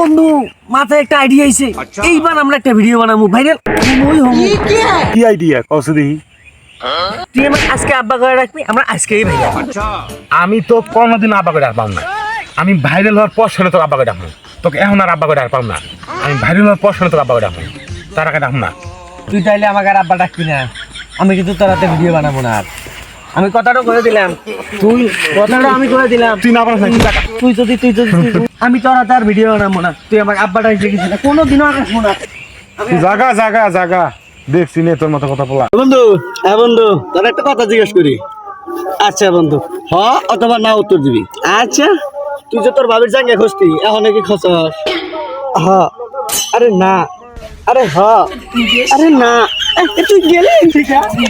বন্ধু মাথায় একটা আইডিয়া আইছে। এইবার আমরা একটা ভিডিও বানাবো ভাইরাল ওই হম কি আইডিয়া কসে দেখি। তুই আমার আজকে আব্বা করে রাখবি আমরা আজকেই ভাইয়া আমি তো কোনোদিন আব্বাকে ডাক পাম না। আমি ভাইরাল হওয়ার পর শুনে তোকে আব্বাকে ডাকবো তোকে এখন আর আব্বাকে ডাক পাম না। আমি ভাইরাল হওয়ার পর শুনে তোকে আব্বাকে ডাকবো তার আগে ডাকবো না। তুই চাইলে আমাকে আর আব্বা ডাকবি না। আমি কিন্তু তোর হাতে ভিডিও বানাবো না আর। আমি কথাটা করে দিলাম। তুই কথাটা আমি করে দিলাম। তুই না তুই যদি তুই যদি আমি তোর হাতে আর ভিডিও বানাবো না। তুই আমার আব্বাটা এসে গেছিস না কোনো দিনও আগে শোনা তুই জাগা জাগা জাগা। দেখছি নে তোর মতো কথা বলা। বন্ধু হ্যাঁ বন্ধু তোর একটা কথা জিজ্ঞেস করি। আচ্ছা বন্ধু। হ অথবা না উত্তর দিবি। আচ্ছা। তুই যে তোর ভাবির জাঙ্গে খুঁজতি এখন নাকি খসস হ। আরে না। আরে হ। আরে না। তুই গেলে? ঠিক আছে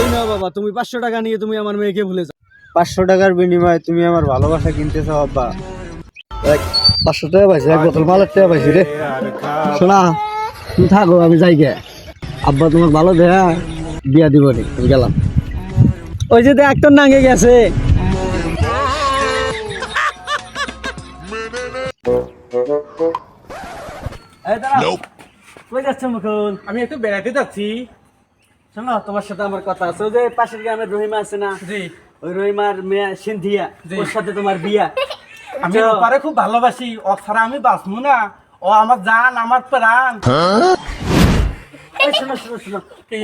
এই নাও বাবা তুমি পাঁচশো টাকা নিয়ে তুমি আমার মেয়েকে ভুলে যাও। পাঁচশো টাকার বিনিময়ে তুমি আমার ভালোবাসা কিনতেছো বাবা পাঁচশো টাকা পাইছি এক বোতল মালের টাকা পাইছি রে। শোনা তুমি থাকো আমি যাই গে। আব্বা তোমার ভালো দেয়া বিয়া দিব নি আমি গেলাম। ওই যে দেখ তোর নাঙ্গে গেছে। কই যাচ্ছে মুকুল? আমি একটু বেড়াতে যাচ্ছি। শোনো তোমার সাথে আমার কথা আছে। ওই যে পাশের গ্রামের রহিমা আছে না? জি। ওই রহিমার মেয়ে সিন্ধিয়া ওর সাথে তোমার বিয়া। আমি তো- ওপারে খুব ভালোবাসি ও ছাড়া আমি বাঁচবো না। ও আমার জান আমার প্রাণ। শোনো শোনো শোনো।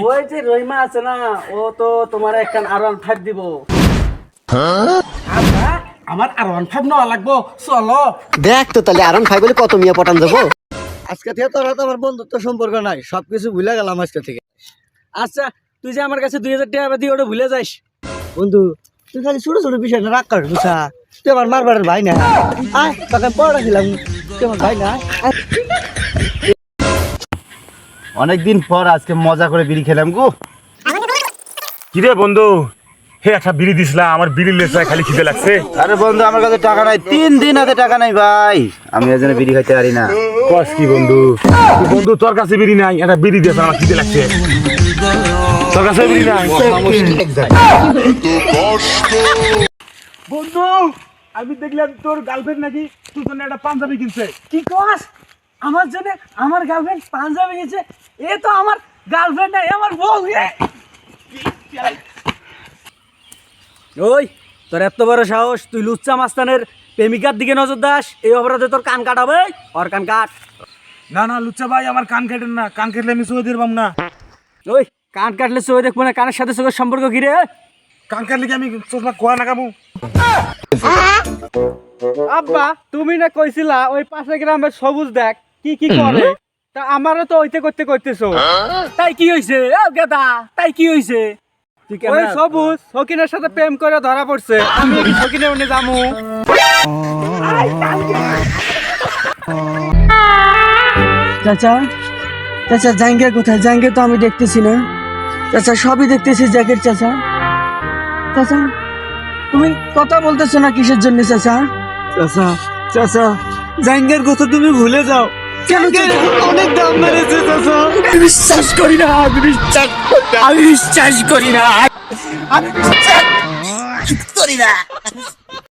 ওই যে রহিমা আছে না ও তো তোমার একটা আর ওয়ান ফাইভ দিব আচ্ছা, আমার আর ওয়ান ফাইভ নেওয়া লাগবো। চলো। দেখ তো তাহলে আরন খাই বলে কত মিয়া পটান দেবো। আজকে থেকে তোর হাতে আমার বন্ধুত্ব সম্পর্ক নাই সবকিছু ভুলে গেলাম আজকে থেকে। আচ্ছা তুই যে আমার কাছে দুই হাজার টাকা দিয়ে ওটা ভুলে যাস। বন্ধু তুই খালি ছোট ছোট বিষয় না রাগ কর বুঝা তুই আমার মারবারের ভাই না। আয় তোকে পড়া দিলাম। তুই আমার ভাই না। অনেকদিন পর আজকে মজা করে বিড়ি খেলাম গো। কিরে বন্ধু? হে একটা বিড়ি দিছিলা আমার বিড়ি লেসা খালি খিদে লাগছে। আরে বন্ধু আমার কাছে টাকা নাই তিন দিন হাতে টাকা নাই ভাই। আমি এর জন্য বিড়ি খাইতে পারি না। কস কি বন্ধু? বন্ধু তোর কাছে বিড়ি নাই একটা বিড়ি দিয়েছে আমার খিদে লাগছে। বন্ধু আমি দেখলাম তোর গার্লফ্রেন্ড নাকি তুই জন্য একটা পাঞ্জাবি কিনছে। কি কস? আমার জন্য আমার গার্লফ্রেন্ড পাঞ্জাবি গেছে এ তো আমার গার্লফ্রেন্ড নাই আমার বউ ওই তোর এত বড় সাহস তুই লুচ্চা মাস্তানের প্রেমিকার দিকে নজর দাস এই অপরাধে তোর কান কাটাবে? ওর কান কাট। না না লুচ্চা ভাই আমার কান কেটেন না। কান কেটলে আমি সই দিলাম না। ওই কান কাটলে চোখে দেখব না কানের সাথে চোখের সম্পর্ক কি রে? কান কাটলে কি আমি চশমা কোয়া নাগামু আব্বা তুমি না কইছিলা ওই পাশে গ্রামের সবুজ দেখ কি কি করে? তা আমারও তো ওইতে করতে করতেছো। তাই কি হইছে? ও গেদা তাই কি হইছে? ওই সবুজ সকিনের সাথে প্রেম করে ধরা পড়ছে। আমি সকিনের উনি যামু। চাচা চাচা জাঙ্গে কোথায়? জাঙ্গে তো আমি দেখতেছি না। চাচা সবই দেখতেছি জ্যাকেট চাচা। চাচা তুমি কথা বলতেছো না কিসের জন্য চাচা? চাচা চাচা জাঙ্গের কথা তুমি ভুলে যাও। কেন অনেক দাম মেরেছে চাচা। বিশ্বাস করি না আমি বিশ্বাস আমি বিশ্বাস করি না। আমি বিশ্বাস করি না।